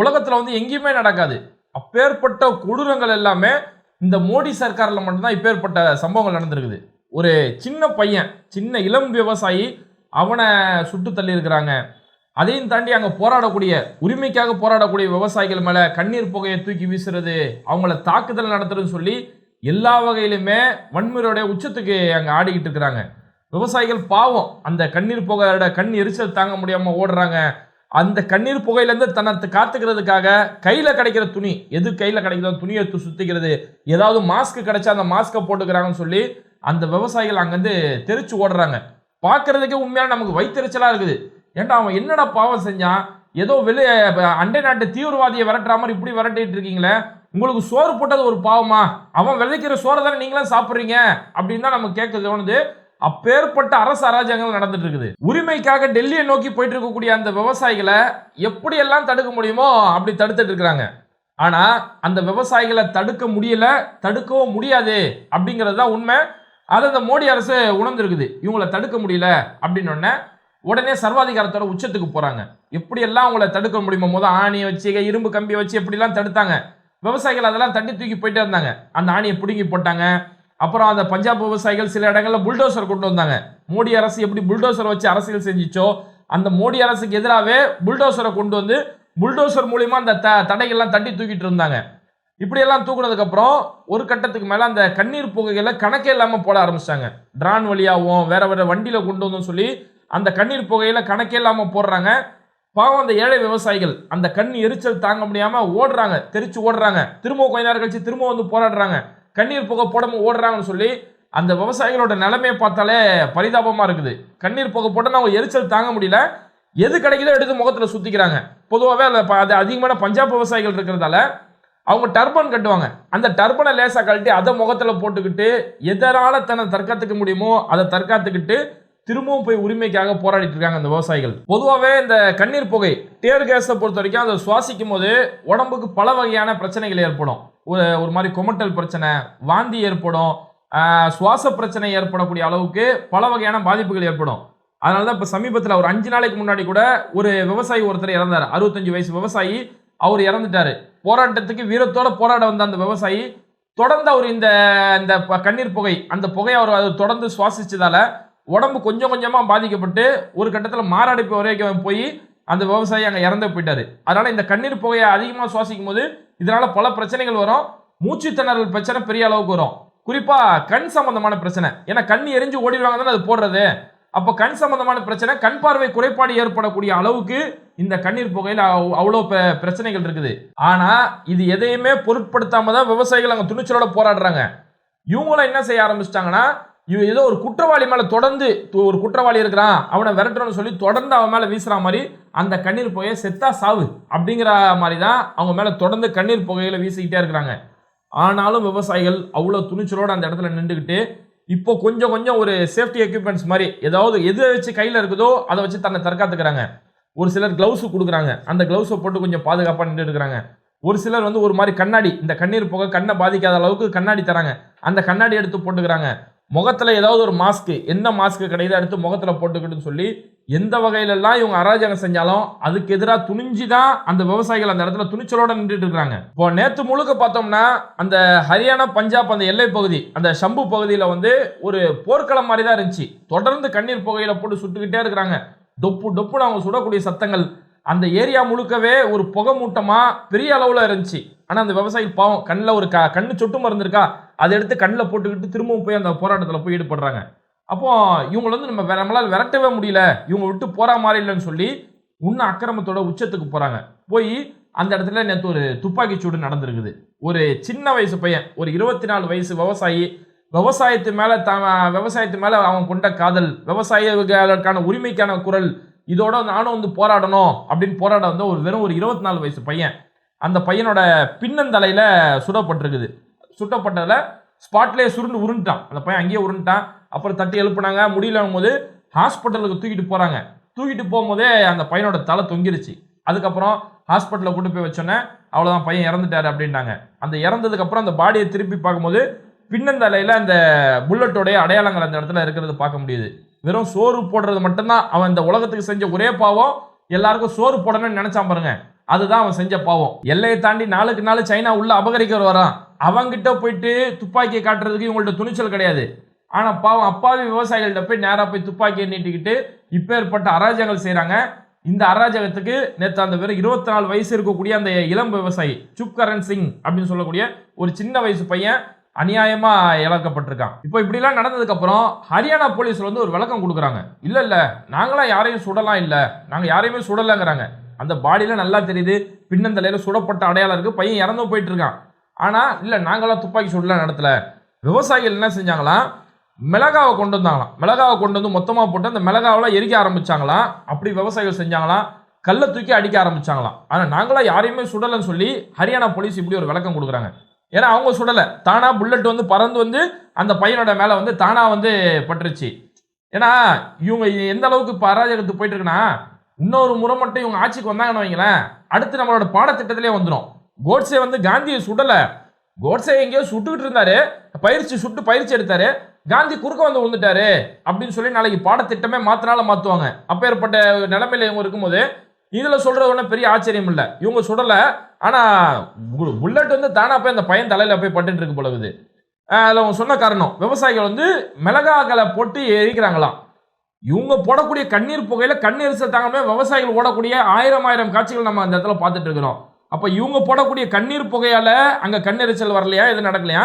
உலகத்தில் வந்து எங்கேயுமே நடக்காது. அப்பேற்பட்ட கொடூரங்கள் எல்லாமே இந்த மோடி சர்க்காரில் மட்டும்தான் இப்பேற்பட்ட சம்பவங்கள் நடந்திருக்குது. ஒரு சின்ன பையன் சின்ன இளம் விவசாயி அவனை சுட்டு தள்ளியிருக்கிறாங்க. அதையும் தாண்டி அங்கே போராடக்கூடிய உரிமைக்காக போராடக்கூடிய விவசாயிகள் மேலே கண்ணீர் புகையை தூக்கி வீசுறது அவங்கள தாக்குதல் நடத்துறதுன்னு சொல்லி எல்லா வகையிலுமே வன்முறையோடைய உச்சத்துக்கு அங்கே ஆடிக்கிட்டு இருக்கிறாங்க. விவசாயிகள் பாவம் அந்த கண்ணீர் புகையோட கண் எரிச்சல் தாங்க முடியாமல் ஓடுறாங்க. அந்த கண்ணீர் புகையிலேருந்து தன்னை காத்துக்கிறதுக்காக கையில் கிடைக்கிற துணி எது கையில் கிடைக்கிற துணியை சுற்றிக்கிறது சுத்திக்கிறது ஏதாவது மாஸ்க் கிடைச்சா அந்த மாஸ்க்கை போட்டுக்கிறாங்கன்னு சொல்லி அந்த விவசாயிகள் அங்கேருந்து தெரிச்சு ஓடுறாங்க. பார்க்கறதுக்கே உண்மையான நமக்கு வைத்தறிச்சலாக இருக்குது. ஏன்டா அவன் என்னடா பாவம் செஞ்சான் ஏதோ வெளியே அண்டை நாட்டு தீவிரவாதியை விரட்டுற மாதிரி இப்படி விரட்டிட்டு இருக்கீங்களே? உங்களுக்கு சோறு போட்டது ஒரு பாவமா? அவன் விதைக்கிற சோறை தானே நீங்களும் சாப்பிட்றீங்க? அப்படின்னு தான் நம்ம கேட்க தோணுது. அப்பேற்பட்ட அரசு அராஜகங்கள் நடந்துட்டு இருக்குது. உரிமைக்காக டெல்லியை நோக்கி போயிட்டு இருக்கக்கூடிய அந்த விவசாயிகளை எப்படியெல்லாம் தடுக்க முடியுமோ அப்படி தடுத்துட்டு இருக்கிறாங்க. ஆனா அந்த விவசாயிகளை தடுக்க முடியல தடுக்கவும் முடியாது அப்படிங்கிறது தான் உண்மை. அதை இந்த மோடி அரசு உணர்ந்துருக்குது. இவங்களை தடுக்க முடியல அப்படின்னு உடனே சர்வாதிகாரத்தோட உச்சத்துக்கு போறாங்க. எப்படியெல்லாம் அவங்கள தடுக்க முடியுமோ முத ஆணியை வச்சு இரும்பு கம்பியை வச்சு எப்படிலாம் தடுத்தாங்க. விவசாயிகள் அதெல்லாம் தட்டி தூக்கி போயிட்டே இருந்தாங்க. அந்த ஆணியை பிடுங்கி போட்டாங்க. அப்புறம் அந்த பஞ்சாப் விவசாயிகள் சில இடங்களில் புல்டோசர் கொண்டு வந்தாங்க. மோடி அரசு எப்படி புல்டோசர் வச்சு அரசியல் செஞ்சிச்சோ அந்த மோடி அரசுக்கு எதிராகவே புல்டோசரை கொண்டு வந்து புல்டோசர் மூலிமா அந்த த தடைகள்லாம் தட்டி தூக்கிட்டு இருந்தாங்க. இப்படியெல்லாம் தூக்குனதுக்கப்புறம் ஒரு கட்டத்துக்கு மேலே அந்த கண்ணீர் புகைகளை கணக்கே இல்லாமல் போட ஆரம்பிச்சிட்டாங்க. ட்ரான் வழியாகவும் வேற வேற வண்டியில் கொண்டு வந்தோம்னு சொல்லி அந்த கண்ணீர் புகையில் கணக்கே இல்லாமல் போடுறாங்க. பாவம் அந்த ஏழை விவசாயிகள் அந்த கண் எரிச்சல் தாங்க முடியாமல் ஓடுறாங்க தெரிச்சு ஓடுறாங்க. திரும்ப கொஞ்ச நேரம் கழிச்சு திரும்ப வந்து போராடுறாங்க. கண்ணீர் புகை போடாமல் ஓடுறாங்கன்னு சொல்லி அந்த விவசாயிகளோட நிலைமையை பார்த்தாலே பரிதாபமாக இருக்குது. கண்ணீர் புகை போட்டால் அவங்க எரிச்சல் தாங்க முடியல. எது கிடைக்குதோ எடுத்து முகத்தில் சுற்றிக்கிறாங்க பொதுவாகவே அதில் அது அதிகமான பஞ்சாப் விவசாயிகள் இருக்கிறதால அவங்க டர்பன் கட்டுவாங்க. அந்த டர்பனை லேசாக கழட்டி அதை முகத்தில் போட்டுக்கிட்டு எதனால் தன்னை தற்காத்துக்க முடியுமோ அதை தற்காத்துக்கிட்டு திரும்பவும் போய் உரிமைக்காக போராடிட்டு இருக்காங்க அந்த விவசாயிகள். பொதுவாகவே இந்த கண்ணீர் புகை டேர் கேஸை பொறுத்த வரைக்கும் அதை சுவாசிக்கும் போது உடம்புக்கு பல வகையான பிரச்சனைகள் ஏற்படும். ஒரு ஒரு மாதிரி குமட்டல் பிரச்சனை வாந்தி ஏற்படும் சுவாச பிரச்சனை ஏற்படக்கூடிய அளவுக்கு பல வகையான பாதிப்புகள் ஏற்படும். அதனால தான் இப்போ சமீபத்தில் ஒரு அஞ்சு நாளைக்கு முன்னாடி கூட ஒரு விவசாயி ஒருத்தர் இறந்தார். அறுபத்தஞ்சு வயசு விவசாயி அவர் இறந்துட்டாரு. போராட்டத்துக்கு வீரத்தோட போராட வந்த அந்த விவசாயி தொடர்ந்து அவர் இந்த இந்த ப- கண்ணீர் புகை அந்த புகையை அவர் அது தொடர்ந்து சுவாசிச்சதால உடம்பு கொஞ்சம் கொஞ்சமாக பாதிக்கப்பட்டு ஒரு கட்டத்தில் மாரடைப்பு வரைக்கும் போய் அந்த விவசாயி அங்கே இறந்து போயிட்டார். அதனால் இந்த கண்ணீர் புகையை அதிகமாக சுவாசிக்கும் போது இதனால பல பிரச்சனைகள் வரும். மூச்சு திணறல் பிரச்சனை பெரிய அளவுக்கு வரும். குறிப்பா கண் சம்பந்தமான பிரச்சனை. ஏன்னா கண் எரிஞ்சு ஓடிடுவாங்க தானே அது போடுறது. அப்போ கண் சம்பந்தமான பிரச்சனை கண் பார்வை குறைபாடு ஏற்படக்கூடிய அளவுக்கு இந்த கண்ணீர் புகையில் அவ்- அவ்வளோ பிரச்சனைகள் இருக்குது. ஆனா இது எதையுமே பொருட்படுத்தாம தான் விவசாயிகள் அங்கே துணிச்சலோட போராடுறாங்க. இவங்களும் என்ன செய்ய ஆரம்பிச்சிட்டாங்கன்னா ஏதோ ஒரு குற்றவாளி மேலே தொடர்ந்து ஒரு குற்றவாளி இருக்கிறான் அவனை விரட்டணும்னு சொல்லி தொடர்ந்து அவன் மேலே வீசுகிற மாதிரி அந்த கண்ணீர் புகையை செத்தா சாவு அப்படிங்கிற மாதிரி தான் அவங்க மேலே தொடர்ந்து கண்ணீர் புகையில் வீசிக்கிட்டே இருக்கிறாங்க. ஆனாலும் விவசாயிகள் அவ்வளோ துணிச்சலோடு அந்த இடத்துல நின்றுக்கிட்டு இப்போ கொஞ்சம் கொஞ்சம் ஒரு சேஃப்டி எக்யூப்மெண்ட்ஸ் மாதிரி ஏதாவது எதை வச்சு கையில் இருக்குதோ அதை வச்சு தன்னை தற்காத்துக்கிறாங்க. ஒரு சிலர் க்ளவுஸ் கொடுக்குறாங்க. அந்த க்ளவுஸை போட்டு கொஞ்சம் பாதுகாப்பாக நின்று இருக்கிறாங்க. ஒரு சிலர் வந்து ஒரு மாதிரி கண்ணாடி இந்த கண்ணீர் புகை கண்ணை பாதிக்காத அளவுக்கு கண்ணாடி தராங்க. அந்த கண்ணாடி எடுத்து போட்டுக்கிறாங்க. முகத்தில் ஏதாவது ஒரு மாஸ்க்கு என்ன மாஸ்க்கு கிடையாது எடுத்து முகத்தில் போட்டுக்கிட்டுன்னு சொல்லி எந்த வகையிலெல்லாம் இவங்க அராஜகம் செஞ்சாலும் அதுக்கு எதிராக துணிஞ்சு தான் அந்த விவசாயிகள் அந்த இடத்துல துணிச்சலோட நின்றுட்டு இருக்காங்க. இப்போ நேற்று முழுக்க பார்த்தோம்னா அந்த ஹரியானா பஞ்சாப் அந்த எல்லை பகுதி அந்த ஷம்பு பகுதியில் வந்து ஒரு போர்க்களம் மாதிரி தான் இருந்துச்சு. தொடர்ந்து கண்ணீர் புகையில போட்டு சுட்டுக்கிட்டே இருக்கிறாங்க. டொப்பு டொப்புன்னு அவங்க சுடக்கூடிய சத்தங்கள். அந்த ஏரியா முழுக்கவே ஒரு புகை மூட்டமாக பெரிய அளவில் இருந்துச்சு. ஆனால் அந்த விவசாயி பாவம் கண்ணில் ஒரு க கண்ணு சொட்டு மருந்து இருக்கா அதை எடுத்து கண்ணில் போட்டுக்கிட்டு திரும்பவும் போய் அந்த போராட்டத்தில் போய் ஈடுபடுறாங்க. அப்போ இவங்களை வந்து நம்ம நம்மளால் விரட்டவே முடியல. இவங்க விட்டு போகிற மாதிரி இல்லைன்னு சொல்லி இன்னும் அக்கிரமத்தோட உச்சத்துக்கு போகிறாங்க போய் அந்த இடத்துல நேற்று ஒரு துப்பாக்கி சூடு நடந்திருக்குது. ஒரு சின்ன வயசு பையன் ஒரு இருபத்தி நாலு வயசு விவசாயி. விவசாயத்து மேலே த விவசாயத்து மேலே அவன் கொண்ட காதல் விவசாயிகளுக்கான உரிமைக்கான குரல் இதோட நானும் வந்து போராடணும் அப்படின்னு போராட வந்து ஒரு வெறும் ஒரு இருபத்தி நாலு வயசு பையன். அந்த பையனோட பின்னந்தலையில் சுடப்பட்டிருக்குது. சுட்டப்பட்டதில் ஸ்பாட்லேயே சுருண்டு உருண்டுட்டான். அந்த பையன் அங்கேயே உருண்டுட்டான். அப்புறம் தட்டி எழுப்புனாங்க. முடியலங்கும் போது ஹாஸ்பிட்டலுக்கு தூக்கிட்டு போகிறாங்க தூக்கிட்டு போகும்போதே அந்த பையனோட தலை தொங்கிருச்சு. அதுக்கப்புறம் ஹாஸ்பிட்டலில் கூட்டு போய் வச்சோன்னே அவ்வளோதான் பையன் இறந்துட்டாரு அப்படின்னாங்க. அந்த இறந்ததுக்கப்புறம் அந்த பாடியை திருப்பி பார்க்கும்போது பின்னந்தலையில் அந்த புல்லட்டோடைய அடையாளங்கள் அந்த இடத்துல இருக்கிறது பார்க்க முடியுது. வெறும் சோறு போடுறது மட்டும்தான். அவன் இந்த உலகத்துக்கு செஞ்ச ஒரே பாவம். எல்லாருக்கும் சோறு போடணும்னு நினச்சான் பாருங்க. அதுதான் அவன் செஞ்ச பாவம். எல்லையை தாண்டி நாளுக்கு நாள் சைனா உள்ள அபகரிக்கிற வரான் அவங்கிட்ட போயிட்டு துப்பாக்கியை காட்டுறதுக்கு இவங்கள்ட்ட துணிச்சல் கிடையாது. ஆனால் பாவம் அப்பாவி விவசாயிகள்கிட்ட போய் நேராக போய் துப்பாக்கியை நீட்டிக்கிட்டு இப்பேற்பட்ட அராஜகங்கள் செய்கிறாங்க இந்த அராஜகத்துக்கு நேற்று அந்த வெறும் இருபத்தி நாலு வயசு இருக்கக்கூடிய அந்த இளம் விவசாயி சுப்கரன் சிங் அப்படின்னு சொல்லக்கூடிய ஒரு சின்ன வயசு பையன் அநியாயமாக இழக்கப்பட்டிருக்கான். இப்போ இப்படிலாம் நடந்ததுக்கப்புறம் ஹரியானா போலீஸில் வந்து ஒரு விளக்கம் கொடுக்குறாங்க. இல்லை இல்லை நாங்களாம் யாரையும் சுடலாம் இல்லை. நாங்கள் யாரையுமே சுடலைங்கிறாங்க. அந்த பாடியில் நல்லா தெரியுது. பின்னந்தலையில் சுடப்பட்ட அடையாளம் இருக்குது பையன் இறந்து போயிட்டு இருக்கான். ஆனால் இல்லை நாங்களாம் துப்பாக்கி சூடுலாம் நடத்தலை. விவசாயிகள் என்ன செஞ்சாங்களாம் மிளகாவை கொண்டு வந்தாங்களாம். மிளகாவை கொண்டு வந்து மொத்தமாக போட்டு அந்த மிளகாவெல்லாம் எரிக்க ஆரம்பிச்சாங்களாம். அப்படி விவசாயிகள் செஞ்சாங்களாம் கல்லை தூக்கி அடிக்க ஆரம்பிச்சாங்களாம். ஆனால் நாங்களாம் யாரையுமே சுடலைன்னு சொல்லி ஹரியானா போலீஸ் இப்படி ஒரு விளக்கம் கொடுக்குறாங்க. ஏன்னா அவங்க சுடலை. தானாக புல்லட் வந்து பறந்து வந்து அந்த பையனோட மேலே வந்து தானாக வந்து பட்டுருச்சு. ஏன்னா இவங்க எந்த அளவுக்கு இப்போ அராஜகத்துக்கு போயிட்டு இருக்குன்னா இன்னொரு முறை மட்டும் இவங்க ஆட்சிக்கு வந்தாங்கன்னு வைங்களேன் அடுத்து நம்மளோட பாடத்திட்டத்திலே வந்துடும் கோட்ஸே வந்து காந்தியை சுடலை. கோட்ஸே எங்கேயோ சுட்டுக்கிட்டு இருந்தாரு. பயிற்சி சுட்டு பயிற்சி எடுத்தாரு. காந்தி குறுக்க வந்து விழுந்துட்டாரு அப்படின்னு சொல்லி நாளைக்கு பாடத்திட்டமே மாத்தினால மாற்றுவாங்க அப்பேற்பட்ட நிலைமையில இவங்க இருக்கும்போது இதில் சொல்கிறது ஒன்றும் பெரிய ஆச்சரியம் இல்லை. இவங்க சுடலை. ஆனால் புல்லட் வந்து தானாக போய் அந்த பையன் தலையில் போய் பட்டுட்டு இருக்கு போலகுது அதில் அவங்க சொன்ன காரணம் விவசாயிகள் வந்து மிளகாக்களை போட்டு எரிக்கிறாங்களாம். இவங்க போடக்கூடிய கண்ணீர் புகையில் கண்ணீர் தாங்கமே விவசாயிகள் ஓடக்கூடிய ஆயிரம் ஆயிரம் காட்சிகள் நம்ம அந்த இடத்துல பார்த்துட்டு இருக்கிறோம். அப்போ இவங்க போடக்கூடிய கண்ணீர் புகையால் அங்கே கண்ணெரிச்சல் வரலையா? எது நடக்கலையா?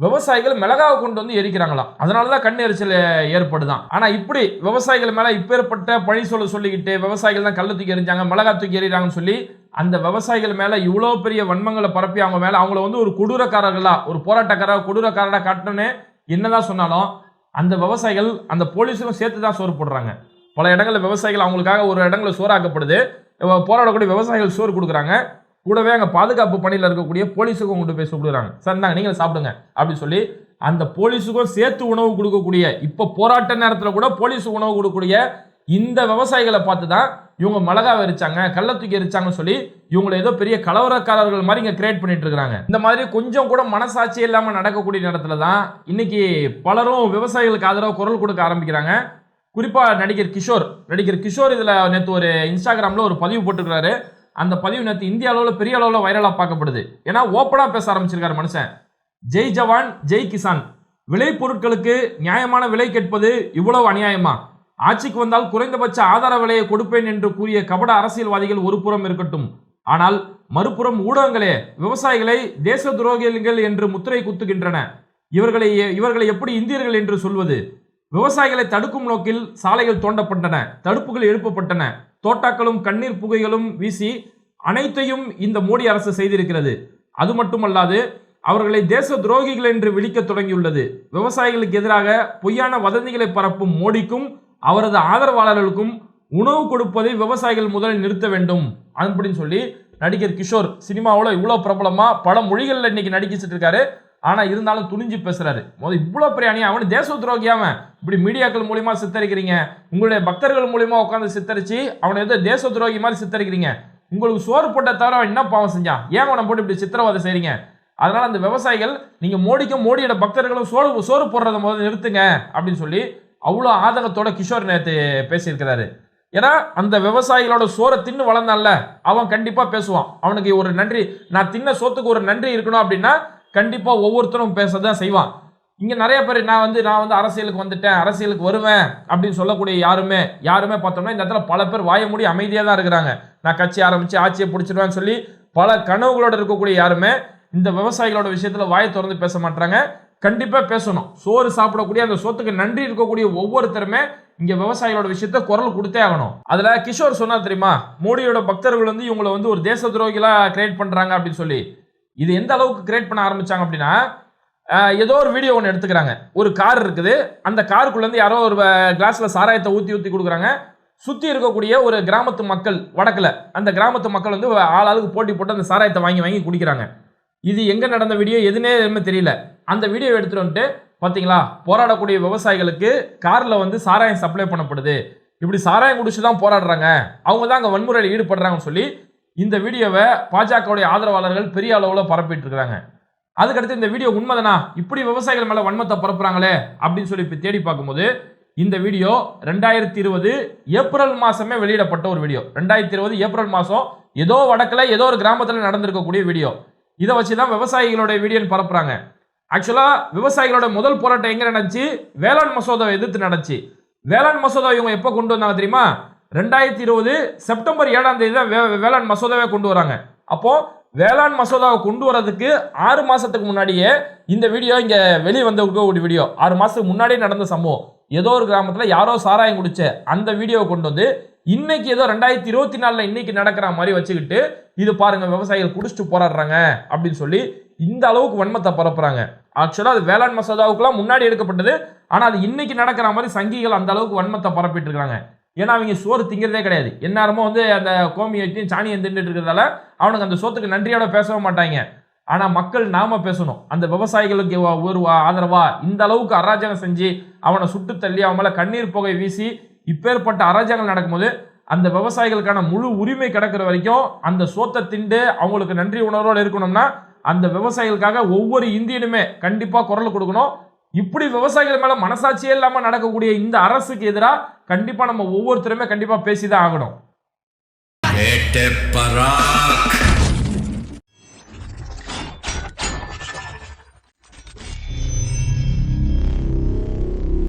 விவசாயிகள் மிளகாவை கொண்டு வந்து எரிக்கிறாங்களாம். அதனாலதான் கண் எரிச்சல் ஏற்படுதான். ஆனால் இப்படி விவசாயிகள் மேலே இப்பேற்பட்ட பழி சொல்ல சொல்லிக்கிட்டு விவசாயிகள் தான் கல்ல தூக்கி எரிஞ்சாங்க மிளகா தூக்கி எறிகிறாங்கன்னு சொல்லி அந்த விவசாயிகள் மேலே இவ்வளோ பெரிய வன்மங்களை பரப்பி அவங்க மேலே அவங்கள வந்து ஒரு கொடூரக்காரர்களா ஒரு போராட்டக்காரராக கொடூரக்காரரா காட்டணும்னு என்னதான் சொன்னாலும் அந்த விவசாயிகள் அந்த போலீஸும் சேர்த்து தான் சோறு போடுறாங்க. பல இடங்களில் விவசாயிகள் அவங்களுக்காக ஒரு இடங்களில் சோறாக்கப்படுது. போராடக்கூடிய விவசாயிகள் சோறு கொடுக்குறாங்க. கூடவே அங்கே பாதுகாப்பு பணியில் இருக்கக்கூடிய போலீஸுக்கும் கொண்டு போய் சாப்பிடுறாங்க சார் இந்தாங்க நீங்கள் சாப்பிடுங்க அப்படின்னு சொல்லி அந்த போலீஸுக்கும் சேர்த்து உணவு கொடுக்கக்கூடிய இப்போ போராட்ட நேரத்தில் கூட போலீஸ் உணவு கொடுக்கக்கூடிய இந்த விவசாயிகளை பார்த்து தான் இவங்க மிளகா எரிச்சாங்க கள்ள தூக்கி எரிச்சாங்கன்னு சொல்லி இவங்களை ஏதோ பெரிய கலவரக்காரர்கள் மாதிரி இங்கே கிரியேட் பண்ணிட்டு இருக்காங்க. இந்த மாதிரி கொஞ்சம் கூட மனசாட்சி இல்லாமல் நடக்கக்கூடிய நேரத்துல தான் இன்னைக்கு பலரும் விவசாயிகளுக்கு ஆதரவு குரல் கொடுக்க ஆரம்பிக்கிறாங்க. குறிப்பாக நடிகர் கிஷோர் நடிகர் கிஷோர் இதில் நேற்று ஒரு இன்ஸ்டாகிராமில் ஒரு பதிவு போட்டுருக்கிறாரு. அந்த பதிவு நேற்று இந்திய அளவில் பெரிய அளவில் வைரலாக பார்க்கப்படுது. ஏன்னா ஓப்பனாக பேச ஆரம்பிச்சிருக்காரு மனுஷன். ஜெய் ஜவான் ஜெய் கிசான். விளைபொருட்களுக்கு நியாயமான விலை கேட்பது இவ்வளவு அநியாயமா? ஆட்சிக்கு வந்தால் குறைந்தபட்ச ஆதார விலையை கொடுப்பேன் என்று கூறிய கபட அரசியல்வாதிகள் ஒரு புறம் இருக்கட்டும். ஆனால் மறுபுறம் ஊடகங்களே விவசாயிகளை தேச துரோகிகள் என்று முத்திரை குத்துகின்றன. இவர்களை இவர்களை எப்படி இந்தியர்கள் என்று சொல்வது? விவசாயிகளை தடுக்கும் நோக்கில் சாலைகள் தோண்டப்பட்டன தடுப்புகள் எழுப்பப்பட்டன. தோட்டாக்களும் கண்ணீர் புகைகளும் வீசி அனைத்தையும் இந்த மோடி அரசு செய்திருக்கிறது. அது மட்டுமல்லாது அவர்களை தேச துரோகிகள் என்று விழிக்க தொடங்கியுள்ளது. விவசாயிகளுக்கு எதிராக பொய்யான வதந்திகளை பரப்பும் மோடிக்கும் அவரது ஆதரவாளர்களுக்கும் உணவு கொடுப்பதை விவசாயிகள் முதலில் நிறுத்த வேண்டும். அப்படின்னு சொல்லி நடிகர் கிஷோர் சினிமாவில் இவ்வளோ பிரபலமாக பல மொழிகளில் இன்னைக்கு நடிக்கிச்சிட்டு இருக்காரு ஆனா இருந்தாலும் துணிஞ்சு பேசுறாரு. முதல் இவ்வளோ பெரிய அணி அவனு தேச துரோகியாம இப்படி மீடியாக்கள் மூலியமா சித்தரிக்கிறீங்க. உங்களுடைய பக்தர்கள் மூலியமா உட்காந்து சித்தரிச்சு அவனை ஏதோ தேச துரோகி மாதிரி சித்தரிக்கிறீங்க. உங்களுக்கு சோறு போட்ட தவிர அவன் என்ன பாவம் செஞ்சான்? ஏன் அவனை போட்டு இப்படி சித்திரவதை செய்றீங்க? அதனால அந்த விவசாயிகள் நீங்க மோடிக்கும் மோடியோட பக்தர்களும் சோறு சோறு போடுறத முதல்ல நிறுத்துங்க அப்படின்னு சொல்லி அவ்வளோ ஆதங்கத்தோட கிஷோர் நேற்று பேசியிருக்கிறாரு. ஏன்னா அந்த விவசாயிகளோட சோறை தின்னு வளர்ந்தான்ல அவன் கண்டிப்பா பேசுவான். அவனுக்கு ஒரு நன்றி நான் தின்ன சோத்துக்கு ஒரு நன்றி இருக்கணும் அப்படின்னா கண்டிப்பாக ஒவ்வொருத்தரும் பேச தான் செய்வான். இங்கே நிறைய பேர் நான் வந்து நான் வந்து அரசியலுக்கு வந்துட்டேன் அரசியலுக்கு வருவேன் அப்படின்னு சொல்லக்கூடிய யாருமே யாருமே பார்த்தோம்னா இந்த இடத்துல பல பேர் வாய மூடி அமைதியாக தான் இருக்கிறாங்க. நான் கட்சி ஆரம்பித்து ஆட்சியை பிடிச்சிடுவேன்னு சொல்லி பல கனவுகளோடு இருக்கக்கூடிய யாருமே இந்த விவசாயிகளோட விஷயத்தில் வாயை திறந்து பேச மாட்டாங்க கண்டிப்பாக பேசணும். சோறு சாப்பிடக்கூடிய அந்த சொத்துக்கு நன்றி இருக்கக்கூடிய ஒவ்வொருத்தருமே இங்கே விவசாயிகளோட விஷயத்த குரல் கொடுத்தே ஆகணும். அதில் கிஷோர் சொன்னால் தெரியுமா? மோடியோட பக்தர்கள் வந்து இவங்களை வந்து ஒரு தேச துரோகிகளா கிரியேட் பண்ணுறாங்க அப்படின்னு சொல்லி. இது எந்த அளவுக்கு கிரியேட் பண்ண ஆரம்பிச்சாங்க அப்படின்னா ஏதோ ஒரு வீடியோ ஒன்று எடுத்துக்கிறாங்க. ஒரு கார் இருக்குது. அந்த காருக்குள்ளேருந்து யாரோ ஒரு கிளாஸில் சாராயத்தை ஊற்றி ஊற்றி கொடுக்குறாங்க. சுற்றி இருக்கக்கூடிய ஒரு கிராமத்து மக்கள் வடக்கில் அந்த கிராமத்து மக்கள் வந்து ஆளாளுக்கு போட்டி போட்டு அந்த சாராயத்தை வாங்கி வாங்கி குடிக்கிறாங்க. இது எங்கே நடந்த வீடியோ எதுனே எதுவுமே தெரியல. அந்த வீடியோ எடுத்துகிட்டு வந்துட்டு பார்த்தீங்களா போராடக்கூடிய விவசாயிகளுக்கு காரில் வந்து சாராயம் சப்ளை பண்ணப்படுது. இப்படி சாராயம் குடிச்சு தான் போராடுறாங்க. அவங்க தான் அங்கே வன்முறையில் ஈடுபடுறாங்கன்னு சொல்லி இந்த வீடியோவை பாஜகவுடைய ஆதரவாளர்கள் பெரிய அளவில் பரப்பிட்டு இருக்காங்க. அதுக்கடுத்து இந்த வீடியோ உண்மைதானா? இப்படி விவசாயிகள் மேலே வன்மத்தை பரப்புறாங்களே அப்படின்னு சொல்லி இப்போ தேடி பார்க்கும்போது இந்த வீடியோ ரெண்டாயிரத்தி இருபது ஏப்ரல் மாசமே வெளியிடப்பட்ட ஒரு வீடியோ. ரெண்டாயிரத்தி இருபது ஏப்ரல் மாசம் ஏதோ வடக்கில் ஏதோ ஒரு கிராமத்தில் நடந்திருக்கக்கூடிய வீடியோ. இதை வச்சு தான் விவசாயிகளுடைய வீடியோன்னு பரப்புறாங்க. ஆக்சுவலாக விவசாயிகளோட முதல் போராட்டம் எங்கே நடந்துச்சு? வேளாண் மசோதாவை எதிர்த்து நடந்துச்சு. வேளாண் மசோதா இவங்க எப்போ கொண்டு வந்தாங்க தெரியுமா? ரெண்டாயிரத்தி இருபது செப்டம்பர் ஏழாம் தேதி தான் வே- வேளாண் மசோதாவை கொண்டு வராங்க. அப்போ வேளாண் மசோதாவை கொண்டு வரதுக்கு ஆறு மாசத்துக்கு முன்னாடியே இந்த வீடியோ இங்க வெளியே வந்த ஒரு வீடியோ. ஆறு மாசத்துக்கு முன்னாடியே நடந்த சம்பவம். ஏதோ ஒரு கிராமத்துல யாரோ சாராயம் குடிச்ச அந்த வீடியோவை கொண்டு வந்து இன்னைக்கு ஏதோ ரெண்டாயிரத்தி இருபத்தி நாலுல இன்னைக்கு நடக்கிற மாதிரி வச்சுக்கிட்டு இது பாருங்க விவசாயிகள் குடிச்சிட்டு போராடுறாங்க அப்படின்னு சொல்லி இந்த அளவுக்கு வன்மத்தை பரப்புறாங்க. ஆக்சுவலாக அது வேளாண் மசோதாவுக்குலாம் முன்னாடி எடுக்கப்பட்டது. ஆனால் அது இன்னைக்கு நடக்கிற மாதிரி சங்கிகள் அந்த அளவுக்கு வன்மத்தை பரப்பிட்டு இருக்காங்க. ஏன்னா அவங்க சோறு திங்கிறதே கிடையாது. எந்நேரமும் வந்து அந்த கோமியை வச்சு சாணியை தின்றுட்டு இருக்கிறதால அவனுக்கு அந்த சோத்துக்கு நன்றியோட பேசவே மாட்டாங்க. ஆனால் மக்கள் நாம பேசணும். அந்த விவசாயிகளுக்கு ஒரு ஆதரவா? இந்த அளவுக்கு அராஜகம் செஞ்சு அவனை சுட்டு தள்ளி அவன் மேலே கண்ணீர் புகை வீசி இப்பேற்பட்ட அராஜகங்கள் நடக்கும்போது அந்த விவசாயிகளுக்கான முழு உரிமை கிடக்கிற வரைக்கும் அந்த சோத்தை திண்டு அவங்களுக்கு நன்றி உணர்வோடு இருக்கணும்னா அந்த விவசாயிகளுக்காக ஒவ்வொரு இந்தியனுமே கண்டிப்பாக குரல் கொடுக்கணும். இப்படி விவசாயிகள் மேல மனசாட்சியே இல்லாம நடக்கக்கூடிய இந்த அரசுக்கு எதிராக கண்டிப்பா நம்ம ஒவ்வொருத்தருமே கண்டிப்பா பேசிதான் ஆகணும்.